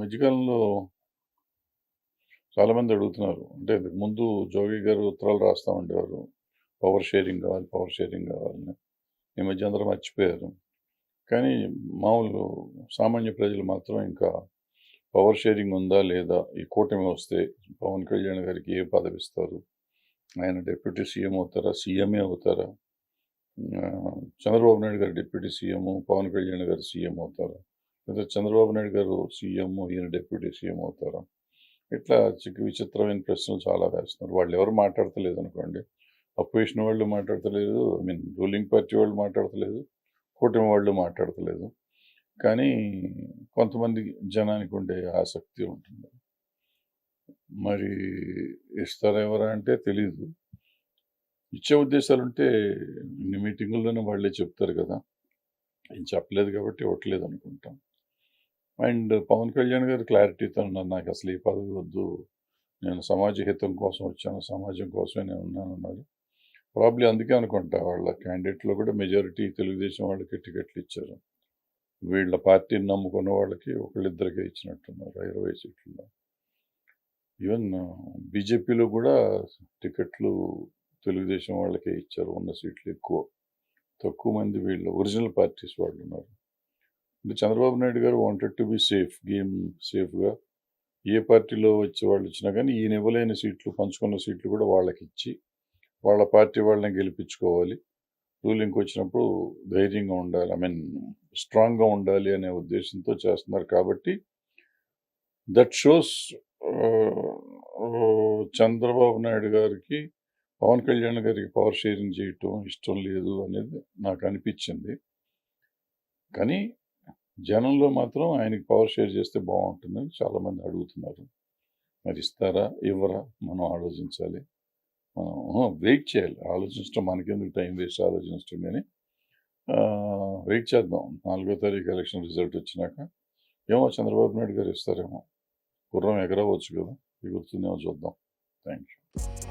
మధ్యకాలంలో చాలామంది అడుగుతున్నారు. అంటే ముందు జోగి గారు ఉత్తరాలు రాస్తూ ఉండేవారు. పవర్ షేరింగ్ కావాలి పవర్ షేరింగ్ కావాలని. ఈ మధ్య అందరూ మర్చిపోయారు. కానీ మామూలు సామాన్య ప్రజలు మాత్రం ఇంకా పవర్ షేరింగ్ ఉందా లేదా? ఈ కూటమి వస్తే పవన్ కళ్యాణ్ గారికి ఏ పదవి ఇస్తారు ఆయన డిప్యూటీ సీఎం అవుతారా? సీఎంఏ అవుతారా? చంద్రబాబు నాయుడు గారు డిప్యూటీ సీఎం పవన్ కళ్యాణ్ గారు సీఎం అవుతారా? లేదా చంద్రబాబు నాయుడు గారు సీఎం ఈయన డిప్యూటీ సీఎం అవుతారు? ఇట్లా చిక్కు విచిత్రమైన ప్రశ్నలు చాలా వేస్తున్నారు. వాళ్ళు ఎవరు మాట్లాడతలేదు అనుకోండి. అపోజిషన్ వాళ్ళు మాట్లాడతలేదు. ఐ మీన్ రూలింగ్ పార్టీ వాళ్ళు మాట్లాడతలేదు. కూటమి వాళ్ళు మాట్లాడతలేదు. కానీ కొంతమంది జనానికి ఉండే ఆసక్తి ఉంటుంది. మరి ఇస్తారెవరా అంటే తెలీదు. ఇచ్చే ఉద్దేశాలు ఉంటే ఇన్ని మీటింగుల్లోనే వాళ్ళే చెప్తారు కదా. ఏం చెప్పలేదు కాబట్టి ఇవ్వట్లేదు అనుకుంటాం. అండ్ పవన్ కళ్యాణ్ గారు క్లారిటీతో ఉన్నారు నాకు అసలు ఈ పదవి వద్దు. నేను సమాజ హితం కోసం వచ్చాను సమాజం కోసమే నేను ఉన్నాను అన్నారు. ప్రాబ్లీ అందుకే అనుకుంటా వాళ్ళ క్యాండిడేట్లో కూడా మెజారిటీ తెలుగుదేశం వాళ్ళకి టికెట్లు ఇచ్చారు. వీళ్ళ పార్టీని నమ్ముకున్న వాళ్ళకి ఒకళ్ళిద్దరికే ఇచ్చినట్టున్నారు ఇరవై సీట్లలో. ఈవెన్ బీజేపీలో కూడా టికెట్లు తెలుగుదేశం వాళ్ళకే ఇచ్చారు ఉన్న సీట్లు ఎక్కువ. తక్కువ మంది వీళ్ళు ఒరిజినల్ పార్టీస్ వాళ్ళు ఉన్నారు. Chandrababu Naidu garu wanted to be safe game సేఫ్గా ఏ పార్టీలో వచ్చే వాళ్ళు ఇచ్చినా కానీ ఈయన ఇవ్వలేని సీట్లు పంచుకున్న సీట్లు కూడా వాళ్ళకి ఇచ్చి వాళ్ళ పార్టీ వాళ్ళని గెలిపించుకోవాలి. రూలింగ్కి వచ్చినప్పుడు ధైర్యంగా ఉండాలి. ఐ మీన్ స్ట్రాంగ్గా ఉండాలి అనే ఉద్దేశంతో చేస్తున్నారు. కాబట్టి that shows uh, Chandrababu Naidu గారికి పవన్ కళ్యాణ్ గారికి పవర్ షేరింగ్ చేయటం ఇష్టం లేదు అనేది నాకు అనిపించింది. కానీ జనంలో మాత్రం ఆయనకి పవర్ షేర్ చేస్తే బాగుంటుందని చాలామంది అడుగుతున్నారు. మరి ఇస్తారా? ఇవ్వరా? మనం ఆలోచించాలి. మనం వెయిట్ చేయాలి. ఆలోచించడం మనకెందుకు టైం వేస్ట్ ఆలోచించడం కానీ వెయిట్ చేద్దాం. నాలుగో తారీఖు ఎలక్షన్ రిజల్ట్ వచ్చినాక ఏమో చంద్రబాబు నాయుడు గారు ఇస్తారేమో. గుర్రం ఎగరవచ్చు కదా. ఎగురుతుందేమో చూద్దాం. Thank you